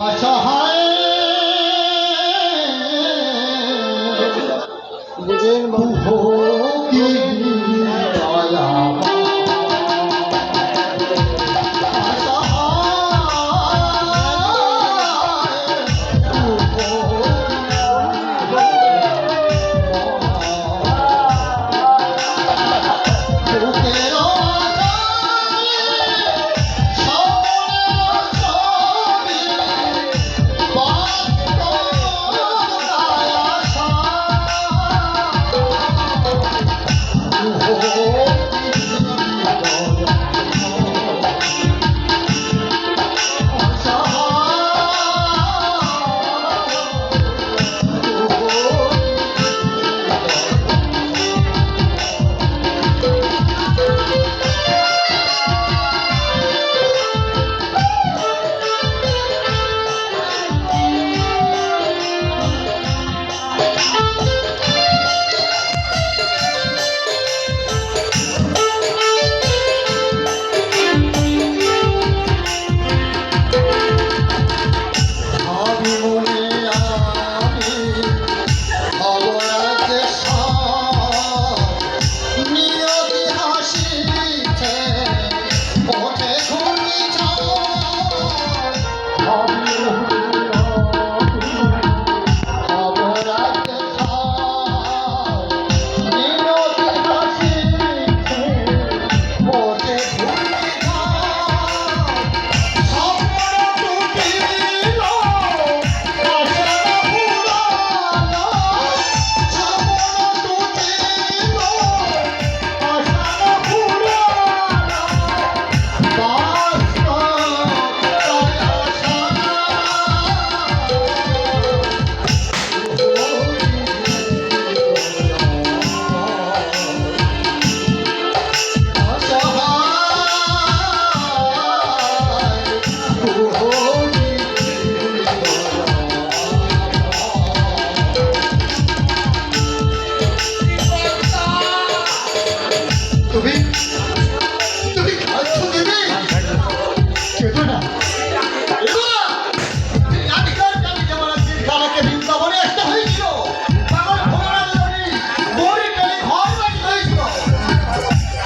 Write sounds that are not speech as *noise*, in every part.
অসহায় ভোর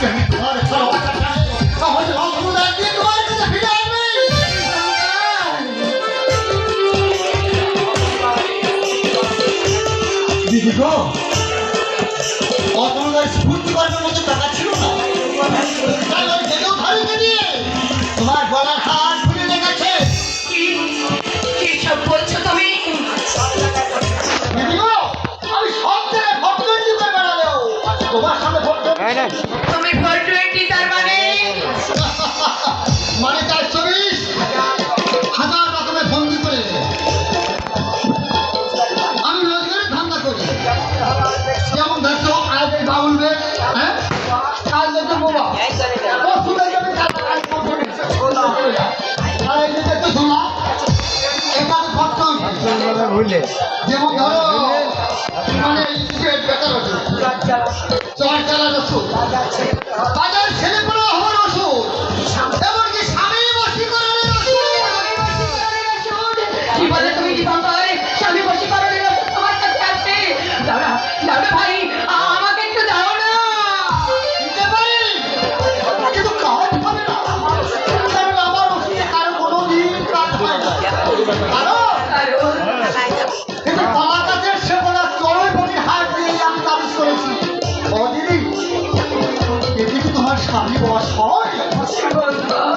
আমি তোমার ভালোবাসা চাই আমার ভালোবাসা দিয়ে তোমার কাছে ফিরে আসবে দিদি তুমি ফোর টোয়েন্টি তার মানে? *laughs* মানে তার চল্লিশ হাজার রকমের বন্দি করে। আমি রোজগারের ধান্দা করি। যেমন দেখো হ্যাঁ? ধরো মানে বেটার হচ্ছে। চর চালানো বাজার ছেলে 唱一我好友气氛的